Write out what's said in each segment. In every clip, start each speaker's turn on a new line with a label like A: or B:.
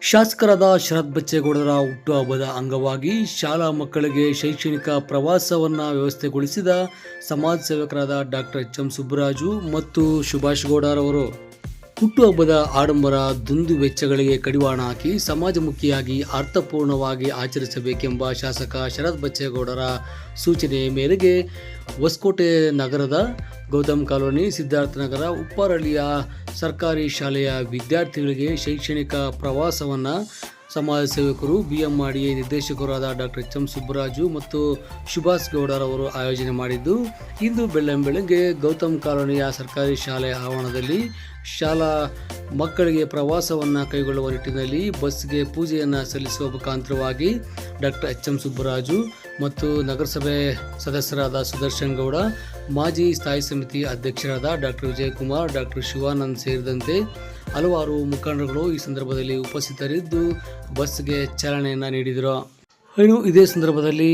A: ಶಾಸಕರಾದ ಶರತ್ ಬಚ್ಚೇಗೌಡರ ಹುಟ್ಟುಹಬ್ಬದ ಅಂಗವಾಗಿ ಶಾಲಾ ಮಕ್ಕಳಿಗೆ ಶೈಕ್ಷಣಿಕ ಪ್ರವಾಸವನ್ನು ವ್ಯವಸ್ಥೆಗೊಳಿಸಿದ ಸಮಾಜ ಸೇವಕರಾದ ಡಾಕ್ಟರ್ ಎಚ್ ಎಂ ಸುಬ್ಬರಾಜು ಮತ್ತು ಸುಭಾಷ್ ಗೌಡರವರು. ಹುಟ್ಟುಹಬ್ಬದ ಆಡಂಬರ ದುಂದು ವೆಚ್ಚಗಳಿಗೆ ಕಡಿವಾಣ ಹಾಕಿ ಸಮಾಜಮುಖಿಯಾಗಿ ಅರ್ಥಪೂರ್ಣವಾಗಿ ಆಚರಿಸಬೇಕೆಂಬ ಶಾಸಕ ಶರತ್ ಬಚ್ಚೇಗೌಡರ ಸೂಚನೆ ಮೇರೆಗೆ ಹೊಸಕೋಟೆ ನಗರದ ಗೌತಮ್ ಕಾಲೋನಿ ಸಿದ್ಧಾರ್ಥನಗರ ಉಪ್ಪಾರಳ್ಳಿಯ ಸರ್ಕಾರಿ ಶಾಲೆಯ ವಿದ್ಯಾರ್ಥಿಗಳಿಗೆ ಶೈಕ್ಷಣಿಕ ಪ್ರವಾಸವನ್ನು ಸಮಾಜ ಸೇವಕರು ಬಿ ಎಂ ನಿರ್ದೇಶಕರಾದ ಡಾಕ್ಟರ್ ಎಚ್ ಎಂ ಸುಬ್ಬರಾಜು ಮತ್ತು ಸುಭಾಷ್ ಗೌಡರವರು ಆಯೋಜನೆ ಮಾಡಿದ್ದು, ಇಂದು ಬೆಳ್ಳಂಬೆಳಗ್ಗೆ ಗೌತಮ್ ಕಾಲೋನಿಯ ಸರ್ಕಾರಿ ಶಾಲೆ ಆವರಣದಲ್ಲಿ ಶಾಲಾ ಮಕ್ಕಳಿಗೆ ಪ್ರವಾಸವನ್ನು ಕೈಗೊಳ್ಳುವ ನಿಟ್ಟಿನಲ್ಲಿ ಬಸ್ಗೆ ಪೂಜೆಯನ್ನು ಸಲ್ಲಿಸುವ ಮುಖಾಂತರವಾಗಿ ಡಾಕ್ಟರ್ ಎಚ್ ಎಂ ಸುಬ್ಬರಾಜು ಮತ್ತು ನಗರಸಭೆ ಸದಸ್ಯರಾದ ಸುದರ್ಶನ್ ಗೌಡ, ಮಾಜಿ ಸ್ಥಾಯಿ ಸಮಿತಿ ಅಧ್ಯಕ್ಷರಾದ ಡಾಕ್ಟರ್ ವಿಜಯಕುಮಾರ್, ಡಾಕ್ಟರ್ ಶಿವಾನಂದ್ ಸೇರಿದಂತೆ ಹಲವಾರು ಮುಖಂಡರುಗಳು ಈ ಸಂದರ್ಭದಲ್ಲಿ ಉಪಸ್ಥಿತರಿದ್ದು ಬಸ್ಗೆ ಚಾಲನೆಯನ್ನು ನೀಡಿದರು. ಇನ್ನು ಇದೇ ಸಂದರ್ಭದಲ್ಲಿ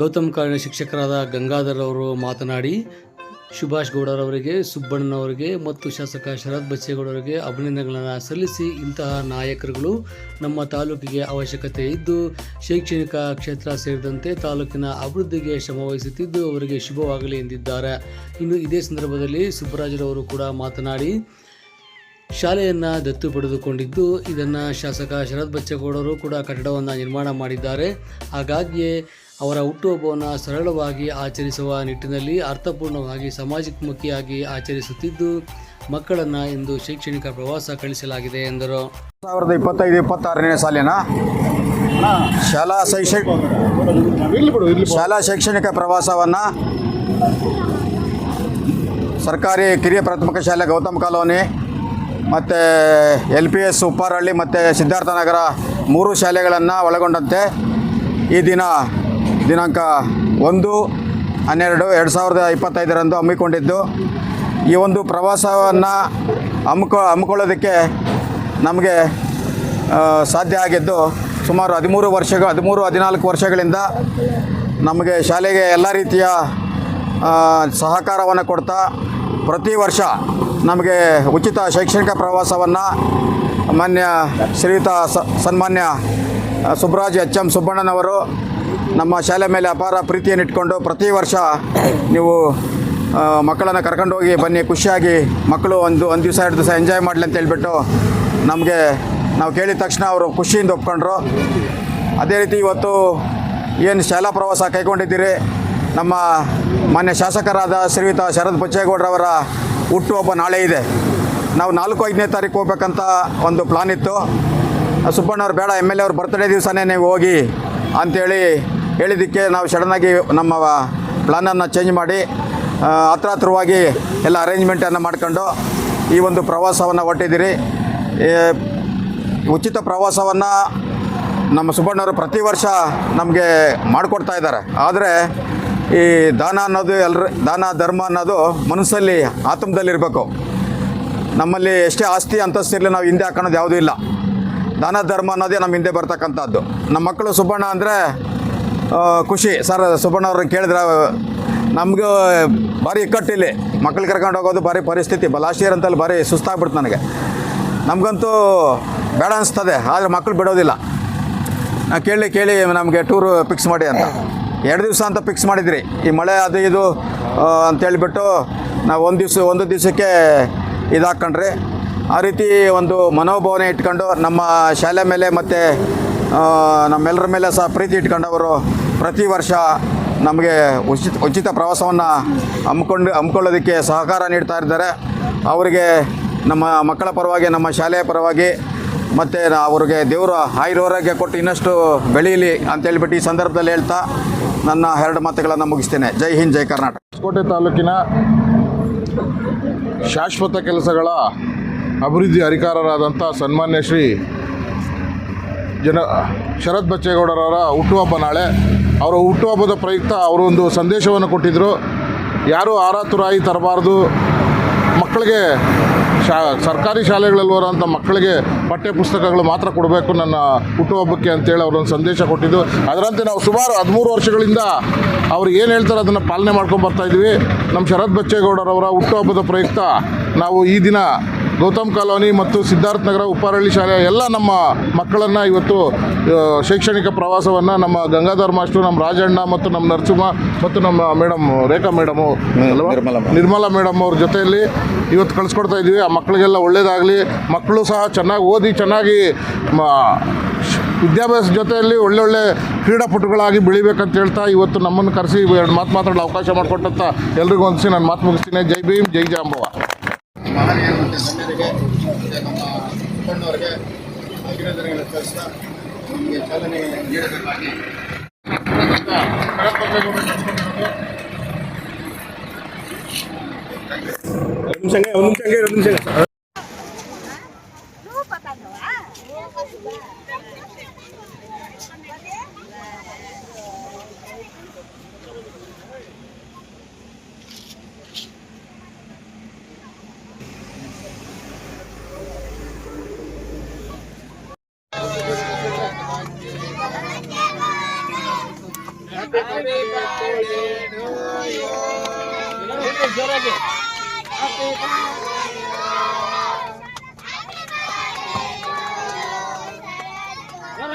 A: ಗೌತಮ್ ಕಾಲೇಜಿನ ಶಿಕ್ಷಕರಾದ ಗಂಗಾಧರ್ ಅವರು ಮಾತನಾಡಿ, ಸುಭಾಷ್ ಗೌಡರವರಿಗೆ ಸುಬ್ಬಣ್ಣನವರಿಗೆ ಮತ್ತು ಶಾಸಕ ಶರತ್ ಬಚ್ಚೇಗೌಡರಿಗೆ ಅಭಿನಂದನೆಗಳನ್ನು ಸಲ್ಲಿಸಿ ಇಂತಹ ನಾಯಕರುಗಳು ನಮ್ಮ ತಾಲೂಕಿಗೆ ಅವಶ್ಯಕತೆ ಇದ್ದು, ಶೈಕ್ಷಣಿಕ ಕ್ಷೇತ್ರ ಸೇರಿದಂತೆ ತಾಲೂಕಿನ ಅಭಿವೃದ್ಧಿಗೆ ಶ್ರಮವಹಿಸುತ್ತಿದ್ದು ಅವರಿಗೆ ಶುಭವಾಗಲಿ ಎಂದಿದ್ದಾರೆ. ಇನ್ನು ಇದೇ ಸಂದರ್ಭದಲ್ಲಿ ಸುಬ್ಬರಾಜರವರು ಕೂಡ ಮಾತನಾಡಿ ಶಾಲೆಯನ್ನು ದತ್ತು ಪಡೆದುಕೊಂಡಿದ್ದು ಇದನ್ನು ಶಾಸಕ ಶರತ್ ಬಚ್ಚೇಗೌಡರು ಕೂಡ ಕಟ್ಟಡವನ್ನು ನಿರ್ಮಾಣ ಮಾಡಿದ್ದಾರೆ. ಹಾಗಾಗಿಯೇ ಅವರ ಹುಟ್ಟುಹಬ್ಬವನ್ನು ಸರಳವಾಗಿ ಆಚರಿಸುವ ನಿಟ್ಟಿನಲ್ಲಿ ಅರ್ಥಪೂರ್ಣವಾಗಿ ಸಮಾಜಮುಖಿಯಾಗಿ ಆಚರಿಸುತ್ತಿದ್ದು ಮಕ್ಕಳನ್ನು ಇಂದು ಶೈಕ್ಷಣಿಕ ಪ್ರವಾಸ ಕಳಿಸಲಾಗಿದೆ ಎಂದರು.
B: ಸಾವಿರದ ಇಪ್ಪತ್ತೈದು ಇಪ್ಪತ್ತಾರನೇ ಸಾಲಿನ ಶಾಲಾ ಶೈಕ್ಷಣಿಕ ಶಾಲಾ ಶೈಕ್ಷಣಿಕ ಪ್ರವಾಸವನ್ನು ಸರ್ಕಾರಿ ಕಿರಿಯ ಪ್ರಾಥಮಿಕ ಶಾಲೆ ಗೌತಮ್ ಕಾಲೋನಿ ಮತ್ತು ಎಲ್ ಪಿ ಎಸ್ ಉಪ್ಪಾರಹಳ್ಳಿ ಮತ್ತು ಸಿದ್ಧಾರ್ಥನಗರ ಮೂರು ಶಾಲೆಗಳನ್ನು ಒಳಗೊಂಡಂತೆ ಈ ದಿನ ದಿನಾಂಕ ಒಂದು, ಹನ್ನೆರಡು, ಎರಡು ಸಾವಿರದ ಇಪ್ಪತ್ತೈದರಂದು ಹಮ್ಮಿಕೊಂಡಿದ್ದು. ಈ ಒಂದು ಪ್ರವಾಸವನ್ನು ಹಮ್ಮಿಕೊ, ಹಮ್ಮಿಕೊಳ್ಳೋದಕ್ಕೆ ನಮಗೆ ಸಾಧ್ಯ ಆಗಿದ್ದು ಸುಮಾರು ಹದಿಮೂರು ವರ್ಷಗಳು ಹದಿಮೂರು, ಹದಿನಾಲ್ಕು ವರ್ಷಗಳಿಂದ ನಮಗೆ ಶಾಲೆಗೆ ಎಲ್ಲ ರೀತಿಯ ಸಹಕಾರವನ್ನು ಕೊಡ್ತಾ ಪ್ರತಿ ವರ್ಷ ನಮಗೆ ಉಚಿತ ಶೈಕ್ಷಣಿಕ ಪ್ರವಾಸವನ್ನು ಮಾನ್ಯ ಶ್ರೀಯುತ ಸನ್ಮಾನ್ಯ ಸುಬ್ರಾಜ್ ಎಚ್ ಎಂ ಸುಬ್ಬಣ್ಣನವರು ನಮ್ಮ ಶಾಲೆ ಮೇಲೆ ಅಪಾರ ಪ್ರೀತಿಯನ್ನು ಇಟ್ಕೊಂಡು ಪ್ರತಿ ವರ್ಷ ನೀವು ಮಕ್ಕಳನ್ನು ಕರ್ಕೊಂಡೋಗಿ ಬನ್ನಿ, ಖುಷಿಯಾಗಿ ಮಕ್ಕಳು ಒಂದು ಒಂದು ದಿವಸ, ಎರಡು ದಿವಸ ಎಂಜಾಯ್ ಮಾಡಲಿ ಅಂತ ಹೇಳಿಬಿಟ್ಟು ನಮಗೆ ನಾವು ಕೇಳಿದ ತಕ್ಷಣ ಅವರು ಖುಷಿಯಿಂದ ಒಪ್ಕೊಂಡ್ರು. ಅದೇ ರೀತಿ ಇವತ್ತು ಏನು ಶಾಲಾ ಪ್ರವಾಸ ಕೈಗೊಂಡಿದ್ದೀರಿ? ನಮ್ಮ ಮಾನ್ಯ ಶಾಸಕರಾದ ಶ್ರೀಯುತ ಶರದ್ ಬಚ್ಚೇಗೌಡರವರ ಹುಟ್ಟುಹಬ್ಬ ನಾಳೆ ಇದೆ. ನಾವು ನಾಲ್ಕು ಐದನೇ ತಾರೀಕು ಹೋಗ್ಬೇಕಂತ ಒಂದು ಪ್ಲಾನ್ ಇತ್ತು. ಸುಬ್ಬಣ್ಣವ್ರು ಬೇಡ ಎಂ ಎಲ್ ಎ ಅವ್ರ ಬರ್ತ್ಡೇ ದಿವಸನೇ ನೀವು ಹೋಗಿ ಅಂಥೇಳಿ ಹೇಳಿದ್ದಕ್ಕೆ ನಾವು ಸಡನ್ನಾಗಿ ನಮ್ಮ ಪ್ಲಾನನ್ನು ಚೇಂಜ್ ಮಾಡಿ ಹತ್ರ ಹತ್ರವಾಗಿ ಎಲ್ಲ ಅರೇಂಜ್ಮೆಂಟನ್ನು ಮಾಡ್ಕೊಂಡು ಈ ಒಂದು ಪ್ರವಾಸವನ್ನು ಹೊಟ್ಟಿದ್ದೀರಿ ಉಚಿತ ಪ್ರವಾಸವನ್ನು ನಮ್ಮ ಸುಬ್ಬಣ್ಣವರು ಪ್ರತಿ ವರ್ಷ ನಮಗೆ ಮಾಡಿಕೊಡ್ತಾ ಇದ್ದಾರೆ. ಆದರೆ ಈ ದಾನ ಅನ್ನೋದು ಎಲ್ಲರ ದಾನ, ಧರ್ಮ ಅನ್ನೋದು ಮನಸ್ಸಲ್ಲಿ ಆತ್ಮದಲ್ಲಿರಬೇಕು ನಮ್ಮಲ್ಲಿ ಎಷ್ಟೇ ಆಸ್ತಿ ಅಂತಸ್ತಿರಲಿ ನಾವು ಹಿಂದೆ ಹಾಕೋದು ಯಾವುದೂ ಇಲ್ಲ. ದಾನ, ಧರ್ಮ ಅನ್ನೋದೇ ನಮ್ಮ ಹಿಂದೆ ಬರ್ತಕ್ಕಂಥದ್ದು. ನಮ್ಮ ಮಕ್ಕಳು ಸುಬ್ಬಣ್ಣ ಅಂದರೆ ಖುಷಿ. ಸರ್, ಸುಬ್ಬಣ್ಣ ಅವ್ರನ್ನ ಕೇಳಿದ್ರೆ, ನಮಗೂ ಭಾರಿ ಇಕ್ಕಟ್ಟಿಲ್ಲಿ ಮಕ್ಕಳು ಕರ್ಕೊಂಡು ಹೋಗೋದು ಭಾರಿ ಪರಿಸ್ಥಿತಿ. ಇಯರ್ ಅಂತಲ್ಲಿ ಭಾರಿ ಸುಸ್ತಾಗ್ಬಿಡ್ತು ನನಗೆ. ನಮಗಂತೂ ಬೇಡ ಅನಿಸ್ತದೆ, ಆದರೆ ಮಕ್ಕಳು ಬಿಡೋದಿಲ್ಲ. ಕೇಳಿ ಕೇಳಿ ನಮಗೆ ಟೂರು ಫಿಕ್ಸ್ ಮಾಡಿ ಅಂತ. ಎರಡು ದಿವಸ ಅಂತ ಫಿಕ್ಸ್ ಮಾಡಿದ್ರಿ. ಈ ಮಳೆ ಅದು ಇದು ಅಂತೇಳಿಬಿಟ್ಟು ನಾವು ಒಂದು ದಿವಸ, ಒಂದು ದಿವಸಕ್ಕೆ ಇದಾಕೊಂಡ್ರಿ, ಆ ರೀತಿ ಒಂದು ಮನೋಭಾವನೆ ಇಟ್ಕೊಂಡು ನಮ್ಮ ಶಾಲೆ ಮೇಲೆ ಮತ್ತು ನಮ್ಮೆಲ್ಲರ ಮೇಲೆ ಸಹ ಪ್ರೀತಿ ಇಟ್ಕೊಂಡು ಅವರು ಪ್ರತಿ ವರ್ಷ ನಮಗೆ ಉಚಿತ ಉಚಿತ ಪ್ರವಾಸವನ್ನು ಹಮ್ಮಿಕೊಂಡು ಹಮ್ಮಿಕೊಳ್ಳೋದಕ್ಕೆ ಸಹಕಾರ ನೀಡ್ತಾ ಇದ್ದಾರೆ. ಅವರಿಗೆ ನಮ್ಮ ಮಕ್ಕಳ ಪರವಾಗಿ, ನಮ್ಮ ಶಾಲೆಯ ಪರವಾಗಿ, ಮತ್ತು ಅವ್ರಿಗೆ ದೇವರ ಆಯುರ್ವಾರೋಗ್ಯ ಕೊಟ್ಟು ಇನ್ನಷ್ಟು ಬೆಳೀಲಿ ಅಂತೇಳ್ಬಿಟ್ಟು ಈ ಸಂದರ್ಭದಲ್ಲಿ ಹೇಳ್ತಾ ನನ್ನ ಎರಡು ಮಾತುಗಳನ್ನು ಮುಗಿಸ್ತೇನೆ. ಜೈ ಹಿಂದ್, ಜೈ ಕರ್ನಾಟಕ.
C: ಹೊಸಕೋಟೆ ತಾಲೂಕಿನ ಶಾಶ್ವತ ಕೆಲಸಗಳ ಅಭಿವೃದ್ಧಿ ಅಧಿಕಾರರಾದಂಥ ಸನ್ಮಾನ್ಯ ಶ್ರೀ ಜನ ಶರತ್ ಬಚ್ಚೇಗೌಡರವರ ಹುಟ್ಟುಹಬ್ಬ ನಾಳೆ. ಅವರ ಹುಟ್ಟುಹಬ್ಬದ ಪ್ರಯುಕ್ತ ಅವರು ಒಂದು ಸಂದೇಶವನ್ನು ಕೊಟ್ಟಿದ್ದರು ಯಾರೂ ಆರಾತುರಾಯಿ ತರಬಾರ್ದು. ಮಕ್ಕಳಿಗೆ ಶಾ, ಸರ್ಕಾರಿ ಶಾಲೆಗಳಲ್ಲಿ ಬರುವಂಥ ಮಕ್ಕಳಿಗೆ ಪಠ್ಯ ಪುಸ್ತಕಗಳು ಮಾತ್ರ ಕೊಡಬೇಕು ನನ್ನ ಹುಟ್ಟುಹಬ್ಬಕ್ಕೆ ಅಂತೇಳಿ ಅವರೊಂದು ಸಂದೇಶ ಕೊಟ್ಟಿದ್ದು. ಅದರಂತೆ ನಾವು ಸುಮಾರು ಹದಿಮೂರು ವರ್ಷಗಳಿಂದ ಅವ್ರು ಏನು ಹೇಳ್ತಾರೆ ಅದನ್ನು ಪಾಲನೆ ಮಾಡ್ಕೊಂಡು ಬರ್ತಾ ಇದ್ವಿ. ನಮ್ಮ ಶರತ್ ಬಚ್ಚೇಗೌಡರವರ ಹುಟ್ಟುಹಬ್ಬದ ಪ್ರಯುಕ್ತ ನಾವು ಈ ದಿನ ಗೌತಮ್ ಕಾಲೋನಿ ಮತ್ತು ಸಿದ್ಧಾರ್ಥ ನಗರ ಉಪ್ಪಾರಳ್ಳಿ ಶಾಲೆಯ ಎಲ್ಲ ನಮ್ಮ ಮಕ್ಕಳನ್ನು ಇವತ್ತು ಶೈಕ್ಷಣಿಕ ಪ್ರವಾಸವನ್ನು ನಮ್ಮ ಗಂಗಾಧರ್ ಮಾಸ್ಟರ್ ನಮ್ಮ ರಾಜಣ್ಣ ಮತ್ತು ನಮ್ಮ ನರಸಿಂಹ ಮತ್ತು ನಮ್ಮ madam Rekha madam? Nirmala madam ಅವ್ರ ಜೊತೆಯಲ್ಲಿ ಇವತ್ತು ಕಳಿಸ್ಕೊಡ್ತಾ ಇದ್ದೀವಿ ಆ ಮಕ್ಕಳಿಗೆಲ್ಲ ಒಳ್ಳೆಯದಾಗಲಿ ಮಕ್ಕಳು ಸಹ ಚೆನ್ನಾಗಿ ಓದಿ ಚೆನ್ನಾಗಿ ವಿದ್ಯಾಭ್ಯಾಸ ಜೊತೆಯಲ್ಲಿ ಒಳ್ಳೊಳ್ಳೆ ಕ್ರೀಡಾಪಟುಗಳಾಗಿ ಬೆಳಿಬೇಕಂತ ಹೇಳ್ತಾ ಇವತ್ತು ನಮ್ಮನ್ನು ಕರೆಸಿ ಎರಡು ಮಾತು ಮಾತಾಡಲು ಅವಕಾಶ ಮಾಡಿಕೊಟ್ಟಂತ ಎಲ್ರಿಗೂ ಹೊಂದಿಸಿ ನಾನು ಮಾತು ಮುಗಿಸ್ತೀನಿ. ಜೈ ಭೀಮ್ ಜೈ ಜಾಂಬವ.
B: ಮಹನೀಯರು ಮತ್ತು ಗಣ್ಯರಿಗೆ ಮತ್ತು ನಮ್ಮ ಮುಖಂಡವರಿಗೆ ಅಭಿನಂದನೆಗಳ ಕಳಿಸ್ತಾ ನಮಗೆ ಚಾಲನೆ ನೀಡಬೇಕಾಗಿ.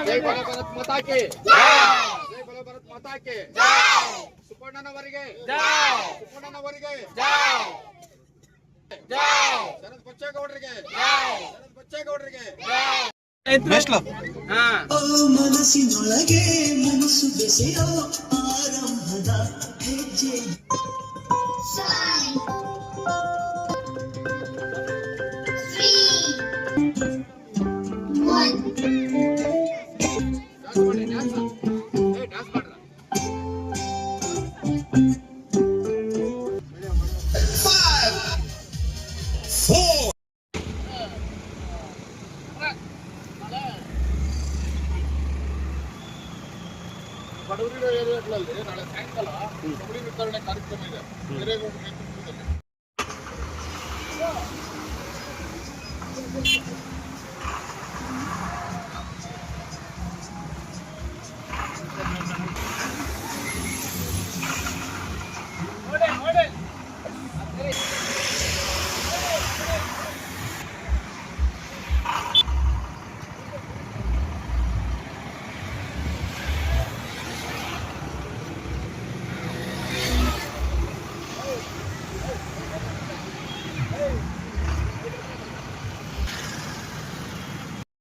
B: ಜೈ ಬಲ ಭರತ್ ಮಾತಾಕೆ ಜೈ ಬಲ ಭರತ್ ಮಾತಾ ಕಿ ಸುಪರ್ಣನವರಿಗೆ ಸುಪರ್ಣನವರಿಗೆ ಶರತ್ ಬಚ್ಚೇಗೌಡರಿಗೆ ಶರತ್ ಬಚ್ಚೇಗೌಡರಿಗೆ
D: ಮನಸ್ಸಿನೊಳಗೆ ಮನಸ್ಸು ಬೆಸೆಯೋ ಆರಂಭದ ಹೆಜ್ಜೆ
C: ಬಡವರಿರೋ ಏರಿಯಾಗಳಲ್ಲಿ ನಾಳೆ ಸಾಯಂಕಾಲ ವಿತರಣೆ ಕಾರ್ಯಕ್ರಮ ಇದೆ. ಹಿರೇಗೌಡರ